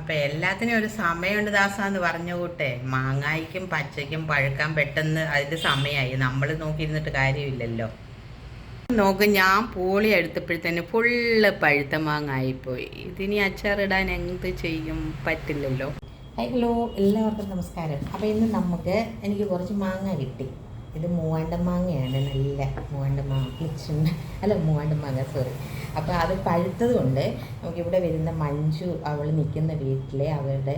അപ്പം എല്ലാത്തിനും ഒരു സമയമുണ്ട് ദാസാന്ന് പറഞ്ഞു കൂട്ടെ. മാങ്ങായ്ക്കും പച്ചയ്ക്കും പഴുക്കാൻ പെട്ടെന്ന് അതിന്റെ സമയമായി നമ്മൾ നോക്കിയിരുന്നിട്ട് കാര്യമില്ലല്ലോ. നോക്ക് ഞാൻ പൂളി എടുത്തപ്പോഴത്തേന് ഫുള്ള് പഴുത്ത മാങ്ങായിപ്പോയി. ഇതിനി അച്ചാറിടാൻ എന്ത് ചെയ്യും പറ്റില്ലല്ലോ. ഹലോ എല്ലാവർക്കും നമസ്കാരം. അപ്പോൾ ഇന്ന് നമുക്ക് എനിക്ക് കുറച്ച് മാങ്ങ കിട്ടി. ഇത് മൂവാണ്ട മാങ്ങയാണ് നല്ല മൂവാണ്ട മാങ്ങ പുളിച്ചുണ്ട് അല്ല മൂവാണ്ട മാങ്ങ സോറി അപ്പോൾ അത് പഴുത്തത് കൊണ്ട് നമുക്കിവിടെ വരുന്ന മഞ്ജു അവൾ നിൽക്കുന്ന വീട്ടിലെ അവരുടെ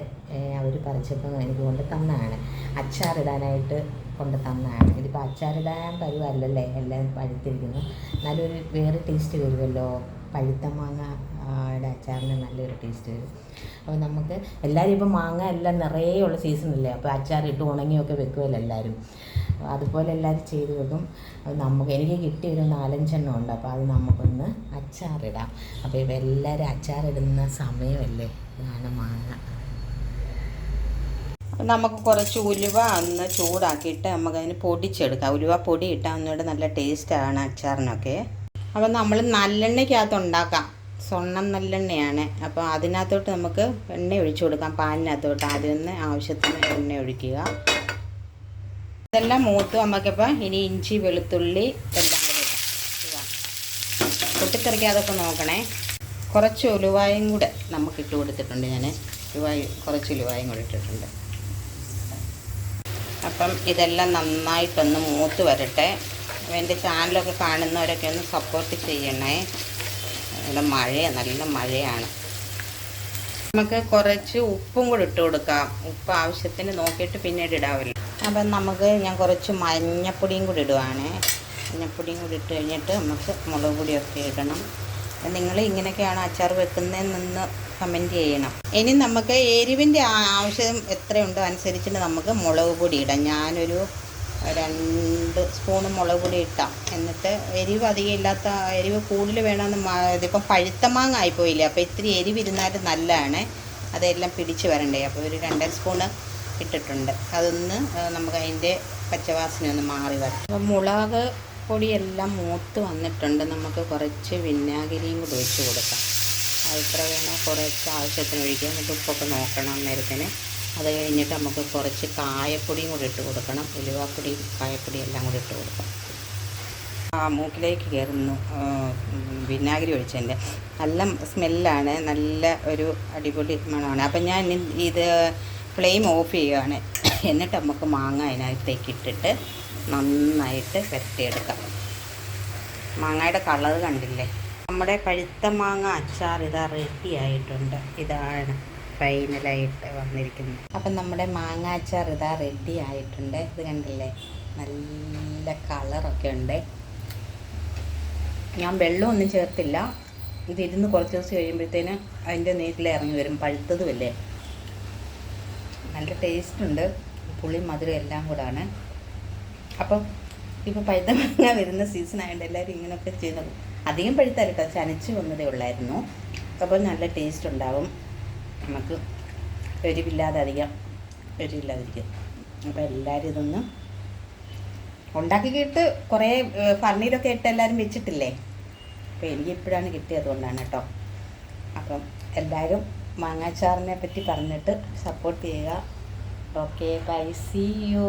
അവർ പറിച്ചപ്പോൾ എനിക്ക് കൊണ്ട് തന്നതാണ് അച്ചാറിടാനായിട്ട് കൊണ്ട് തന്നാണ്. ഇതിപ്പോൾ അച്ചാറിടാൻ പരുവല്ലല്ലേ? എല്ലാം പഴുത്തിരിക്കുന്നു. നല്ലൊരു വേറെ ടേസ്റ്റ് വരുമല്ലോ പഴുത്ത മാങ്ങ യുടെ അച്ചാറിന് നല്ലൊരു ടേസ്റ്റ് വരും. അപ്പോൾ നമുക്ക് എല്ലാവരും ഇപ്പോൾ മാങ്ങ എല്ലാം നിറയെ ഉള്ള സീസണല്ലേ അപ്പോൾ അച്ചാറിട്ട് ഉണങ്ങിയൊക്കെ വെക്കുമല്ലോ എല്ലാവരും അതുപോലെ എല്ലാവരും ചെയ്ത് വെക്കും അത് നമുക്ക് എനിക്ക് കിട്ടിയ ഒരു നാലഞ്ചെണ്ണം ഉണ്ട്. അപ്പോൾ അത് നമുക്കൊന്ന് അച്ചാറിടാം. അപ്പോൾ ഇവ എല്ലാവരും അച്ചാറിടുന്ന സമയമല്ലേ? ഇതാണ് മാങ്ങ നമുക്ക് കുറച്ച് ഉലുവ ഒന്ന് ചൂടാക്കിയിട്ട് നമുക്കതിന് പൊടിച്ചെടുക്കാം. ഉലുവ പൊടി ഇട്ടാൽ ഒന്നുകൂടെ നല്ല ടേസ്റ്റാണ് അച്ചാറിനൊക്കെ. അപ്പോൾ നമ്മൾ നല്ലെണ്ണയ്ക്കകത്ത് ഉണ്ടാക്കാം. സ്വർണം നല്ലെണ്ണയാണ്. അപ്പോൾ അതിനകത്തോട്ട് നമുക്ക് എണ്ണ ഒഴിച്ചു കൊടുക്കാം. പാലിനകത്തോട്ട് ആദ്യം ഒന്ന് ആവശ്യത്തിന് എണ്ണ ഒഴിക്കുക. ഇതെല്ലാം മൂത്ത് നമുക്കിപ്പോൾ ഇനി ഇഞ്ചി വെളുത്തുള്ളി എല്ലാം കൂടി പൊട്ടിത്തെറിക്കാതൊക്കെ നോക്കണേ. കുറച്ച് ഉലുവായും കൂടെ നമുക്ക് ഇട്ട് കൊടുത്തിട്ടുണ്ട് ഞാൻ ഉലുവായി കുറച്ച് ഉലുവായും കൂടെ ഇട്ടിട്ടുണ്ട്. അപ്പം ഇതെല്ലാം നന്നായിട്ടൊന്ന് മൂത്ത് വരട്ടെ. എന്റെ ചാനലൊക്കെ കാണുന്നവരൊക്കെ ഒന്ന് സപ്പോർട്ട് ചെയ്യണേ. ഇവിടെ മഴ നല്ല മഴയാണ്. നമുക്ക് കുറച്ച് ഉപ്പും കൂടി ഇട്ട് കൊടുക്കാം. ഉപ്പ് ആവശ്യത്തിന് നോക്കിയിട്ട് പിന്നീട് ഇടാമല്ലോ അപ്പം നമുക്ക് ഞാൻ കുറച്ച് മഞ്ഞപ്പൊടിയും കൂടി ഇടുവാണ്. മഞ്ഞപ്പൊടിയും കൂടി ഇട്ട് കഴിഞ്ഞിട്ട് നമുക്ക് മുളക് പൊടിയൊക്കെ ഇടണം. നിങ്ങൾ ഇങ്ങനെയൊക്കെയാണ് അച്ചാർ വെക്കുന്നതെന്ന് കമന്റ് ചെയ്യണം. ഇനി നമുക്ക് എരിവിന്റെ ആവശ്യം എത്രയുണ്ടോ അനുസരിച്ചിട്ട് നമുക്ക് മുളക് പൊടി ഇടാം. ഞാനൊരു രണ്ട് സ്പൂണ് മുളക് പൊടി ഇട്ടാം. എന്നിട്ട് എരിവ് അധികം ഇല്ലാത്ത എരിവ് കൂടുതൽ വേണമെന്ന് ഇതിപ്പം പഴുത്ത മാങ്ങ ആയിപ്പോയില്ലേ? അപ്പോൾ ഇത്തിരി എരിവ് നല്ലതാണ്. അതെല്ലാം പിടിച്ച് വരണ്ടേ? അപ്പോൾ ഒരു രണ്ടര സ്പൂണ് ഇട്ടിട്ടുണ്ട്. അതൊന്ന് നമുക്ക് അതിന്റെ പച്ചവാസന ഒന്ന് മാറി വരും മുളക് പൊടിയെല്ലാം മൂത്ത് വന്നിട്ടുണ്ട്. നമുക്ക് കുറച്ച് വിനാഗിരിയും കൂടി ഒഴിച്ച് കൊടുക്കാം. അത് ഇത്ര വേണോ കുറച്ച് ആവശ്യത്തിന് ഒഴിക്കുക എന്നിട്ട് ഉപ്പൊക്കെ നോക്കണം നേരത്തിന് അത് കഴിഞ്ഞിട്ട് നമുക്ക് കുറച്ച് കായപ്പൊടിയും കൂടി ഇട്ട് കൊടുക്കണം. ഉലുവാപ്പൊടി കായപ്പൊടി എല്ലാം കൂടി ഇട്ട് കൊടുക്കാം. ആ മൂക്കിലേക്ക് കയറുന്നു. വിനാഗിരി ഒഴിച്ചതിന്റെ. നല്ല സ്മെല്ലാണ്. നല്ല ഒരു അടിപൊളി മണമാണ്. അപ്പം ഞാൻ ഇത് ഫ്ലെയിം ഓഫ് ചെയ്യുകയാണ്. എന്നിട്ട് നമുക്ക് മാങ്ങ അതിനകത്തേക്ക് ഇട്ടിട്ട് നന്നായിട്ട് പുരട്ടിയെടുക്കാം. മാങ്ങയുടെ കളർ കണ്ടില്ലേ? നമ്മുടെ പഴുത്ത മാങ്ങ അച്ചാർ ഇതാ റെഡി ആയിട്ടുണ്ട്. ഇതാണ് ഫൈനലായിട്ട് വന്നിരിക്കുന്നത്. അപ്പം നമ്മുടെ മാങ്ങ അച്ചാർ ഇതാ റെഡി ആയിട്ടുണ്ട്. ഇത് കണ്ടില്ലേ? നല്ല കളറൊക്കെ ഉണ്ട്. ഞാൻ വെള്ളമൊന്നും ചേർത്തില്ല. ഇതിരുന്ന് കുറച്ച് ദിവസം കഴിയുമ്പോഴത്തേന് അതിന്റെ നീട്ടിൽ വരും. പഴുത്തതുമല്ലേ നല്ല ടേസ്റ്റ് ഉണ്ട് പുളി മധുരം എല്ലാം കൂടാണ്. അപ്പം ഇപ്പോൾ പഴുത്ത മാങ്ങ വരുന്ന സീസൺ ആയതുകൊണ്ട് എല്ലാവരും ഇങ്ങനെയൊക്കെ ചെയ്യുന്നത് അധികം പഴുത്തല്ല കേട്ടോ ചനച്ച് വന്നതേ ഉള്ളായിരുന്നു. അപ്പോൾ നല്ല ടേസ്റ്റ് ഉണ്ടാവും. നമുക്ക് എരിവില്ലാതെ അധികം എരിവില്ലാതിരിക്കും അപ്പോൾ എല്ലാവരും ഇതൊന്ന് ഉണ്ടാക്കിയിട്ട് കുറേ ഫർണിയിലൊക്കെ ഇട്ട് എല്ലാവരും വെച്ചിട്ടില്ലേ? അപ്പോൾ എനിക്ക് ഇപ്പോഴാണ് കിട്ടിയത് കൊണ്ടാണ് കേട്ടോ. അപ്പം എല്ലാവരും മാങ്ങാച്ചാറിനെ പറ്റി പറഞ്ഞിട്ട് സപ്പോർട്ട് ചെയ്യുക. Okay bye C U